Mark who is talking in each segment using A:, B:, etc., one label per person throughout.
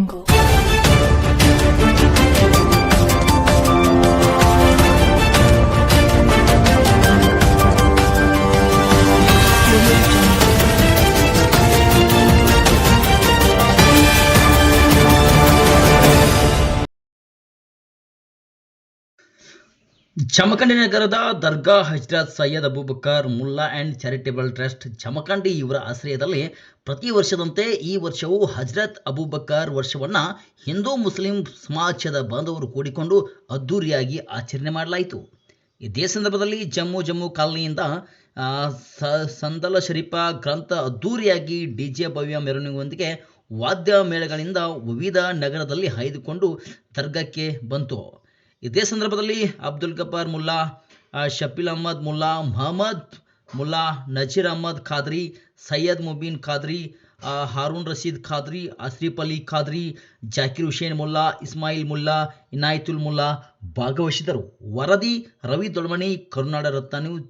A: jungle Jamakhandi ನಗರದ Dargah Hazrat Syed Abubakar Mulla and charitable trust Jamkhandi ಇವರ ಆಶ್ರಯದಲ್ಲಿ ಪ್ರತಿ ವರ್ಷದಂತೆ ಈ ವರ್ಷವೂ ಹಜ್ರತ್ ಅಬೂಬಕರ್ ವರ್ಷವನ್ನು ಹಿಂದೂ ಮುಸ್ಲಿಂ ಸಮಾಜದ ಬಾಂಧವರು ಕೂಡಿಕೊಂಡು ಅದ್ದೂರಿಯಾಗಿ ಆಚರಣೆ ಮಾಡಲಾಯಿತು. ಇದೇ ಸಂದರ್ಭದಲ್ಲಿ ಜಮ್ಮು ಜಮ್ಮು ಕಾಲನಿಯಿಂದ ಸಂದಲ ಶರೀಫ ಗ್ರಂಥ ಅದ್ಧೂರಿಯಾಗಿ ಡಿಜೆ ಭವ್ಯ ಮೆರವಣಿಗೆಯೊಂದಿಗೆ ವಾದ್ಯ ಮೇಳಗಳಿಂದ ವಿವಿಧ ನಗರದಲ್ಲಿ ಹಾಯ್ದುಕೊಂಡು ದರ್ಗಕ್ಕೆ ಬಂತು. ಇದೇ ಸಂದರ್ಭದಲ್ಲಿ ಅಬ್ದುಲ್ ಗಫಾರ್ ಮುಲ್ಲಾ ಶಫೀಲ್ ಅಹಮದ್ ಮುಲ್ಲಾ, ಮಹಮ್ಮದ್ ಮುಲ್ಲಾ, ನಜೀರ್ ಅಹಮದ್ ಖಾದ್ರಿ, ಸೈಯದ್ ಮುಬೀನ್ ಖಾದ್ರಿ ಹಾರೂನ್ ರಶೀದ್ ಖಾದ್ರಿ, ಅಸ್ರೀಫ್ ಅಲಿ ಖಾದ್ರಿ, ಜಾಕಿರ್ ಹುಸೇನ್ ಮುಲ್ಲಾ, ಇಸ್ಮಾಯಿಲ್ ಮುಲ್ಲಾ, ಇನಾಯತುಲ್ ಮುಲ್ಲಾ ಭಾಗವಹಿಸಿದರು ವರದಿ ರವಿ ದೊಡ್ಮಣಿ, ಕರುನಾಡ ರತ್ನ ನ್ಯೂಸ್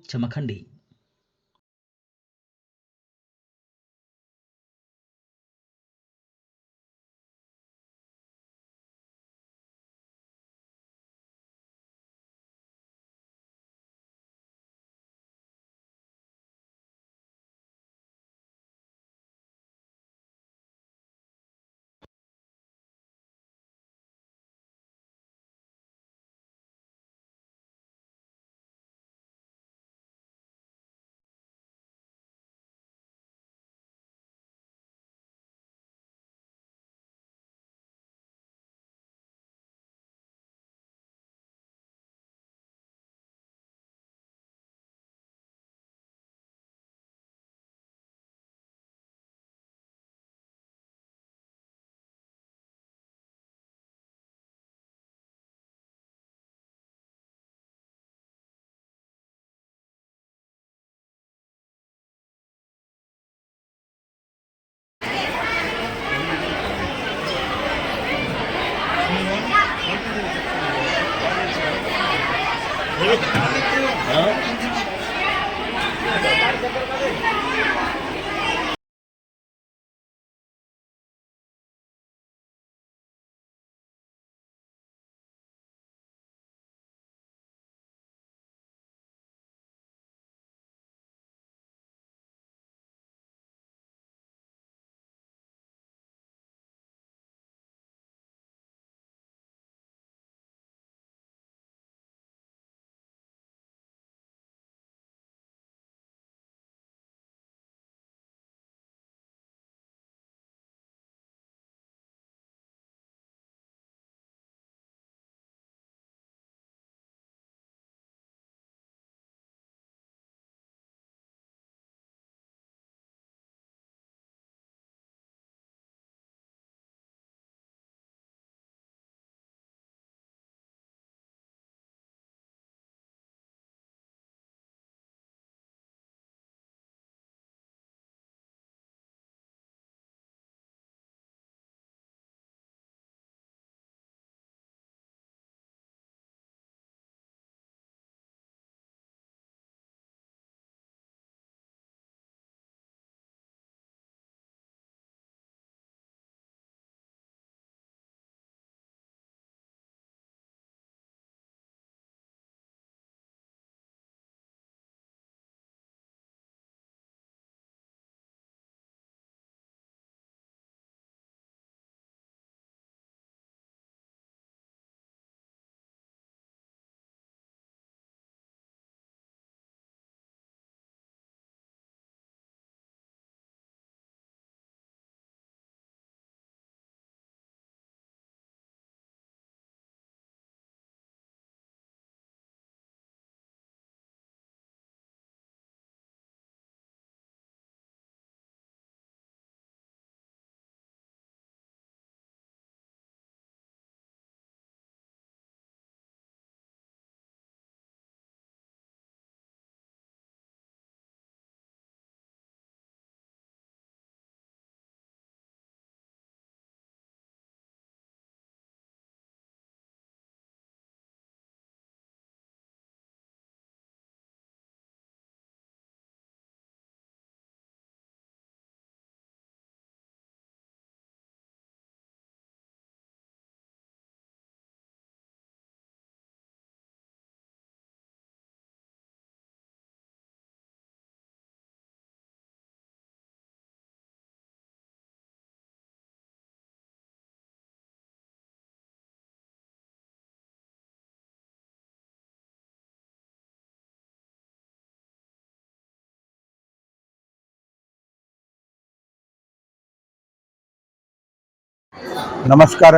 B: ನಮಸ್ಕಾರ.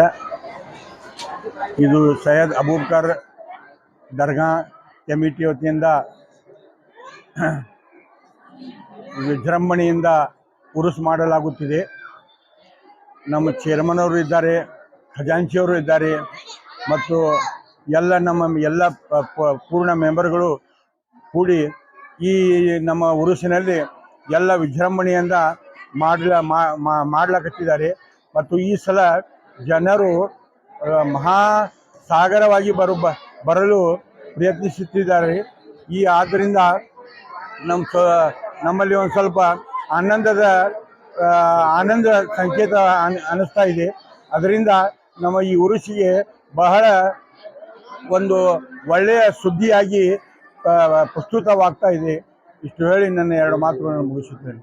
B: ಇದು ಸೈಯದ್ ಅಬೂಬ್ಕರ್ ದರ್ಗಾ ಕಮಿಟಿ ವತಿಯಿಂದ ವಿಜೃಂಭಣೆಯಿಂದ ಉರುಸು ಮಾಡಲಾಗುತ್ತಿದೆ. ನಮ್ಮ ಚೇರ್ಮನ್ ಅವರು ಇದ್ದಾರೆ ಖಜಾಂಚಿಯವರು ಇದ್ದಾರೆ, ಮತ್ತು ಎಲ್ಲ ನಮ್ಮ ಎಲ್ಲ ಪೂರ್ಣ ಮೆಂಬರ್ಗಳು ಕೂಡಿ ಈ ನಮ್ಮ ಉರುಸಿನಲ್ಲಿ ಎಲ್ಲ ವಿಜೃಂಭಣೆಯಿಂದ ಮಾಡಲ ಮಾಡ್ಲಾಕತ್ತಿದ್ದಾರೆ. ಮತ್ತು ಈ ಸಲ ಜನರು ಮಹಾ ಸಾಗರವಾಗಿ ಬರು ಬರಲು ಪ್ರಯತ್ನಿಸುತ್ತಿದ್ದಾರೆ. ಈ ಆದ್ದರಿಂದ ನಮ್ಮ ನಮ್ಮಲ್ಲಿ ಒಂದು ಸ್ವಲ್ಪ ಆನಂದದ ಆನಂದ ಸಂಕೇತ ಅನ್- ಅನ್ನಿಸ್ತಾ ಇದೆ. ಅದರಿಂದ ನಮ್ಮ ಈ ಉರುಸಿಗೆ ಬಹಳ ಒಂದು ಒಳ್ಳೆಯ ಸುದ್ದಿಯಾಗಿ ಪ್ರಸ್ತುತವಾಗ್ತಾ ಇದೆ. ಇಷ್ಟು ಹೇಳಿ ನನ್ನ ಎರಡು ಮಾತುಗಳನ್ನು ಮುಗಿಸುತ್ತೇನೆ.